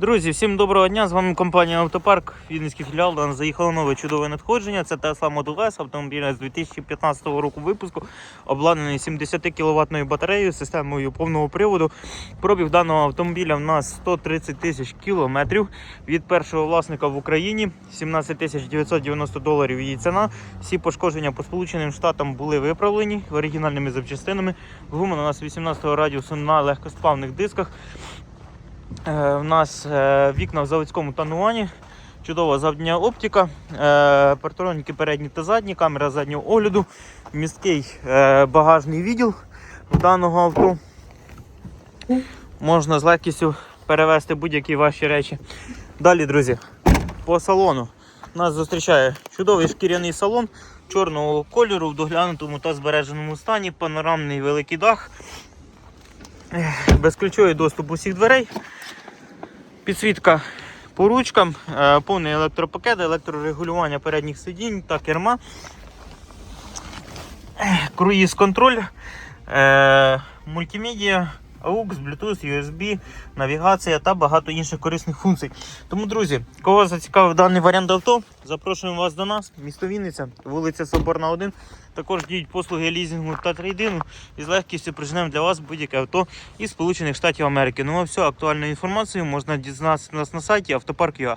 Друзі, всім доброго дня! З вами компанія Автопарк, Вінницький філіал. До нас заїхало нове чудове надходження. Це Tesla Model S, автомобіль з 2015 року випуску, обладнаний 70 кВт батареєю, системою повного приводу. Пробіг даного автомобіля в нас 130 тисяч кілометрів. Від першого власника в Україні 17 тисяч 990 доларів її ціна. Всі пошкодження по Сполученим Штатам були виправлені оригінальними запчастинами. Гума у нас 18 радіусу на легкосплавних дисках. Е, У нас е, вікна в заводському тонуванні, чудова задня оптика, е, партроніки передні та задні, камера заднього огляду, місткий е, багажний відділ даного авто. Можна з легкістю перевезти будь-які ваші речі. Далі, друзі, по салону. Нас зустрічає чудовий шкіряний салон чорного кольору в доглянутому та збереженому стані, панорамний великий дах, безключовий доступ усіх дверей. Підсвітка по ручкам, е, повний електропакет, електрорегулювання передніх сидінь та керма, круїз контроль, е, мультимедіа, AUX, Bluetooth, USB, навігація та багато інших корисних функцій. Тому, друзі, кого зацікавив даний варіант авто, запрошуємо вас до нас, місто Вінниця, вулиця Соборна 1. Також діють послуги лізінгу та трейдингу і з легкістю прижнемо для вас будь-яке авто із Сполучених Штатів Америки. Ну а всю актуальну інформацію можна дізнатися у нас на сайті автопарк.ua.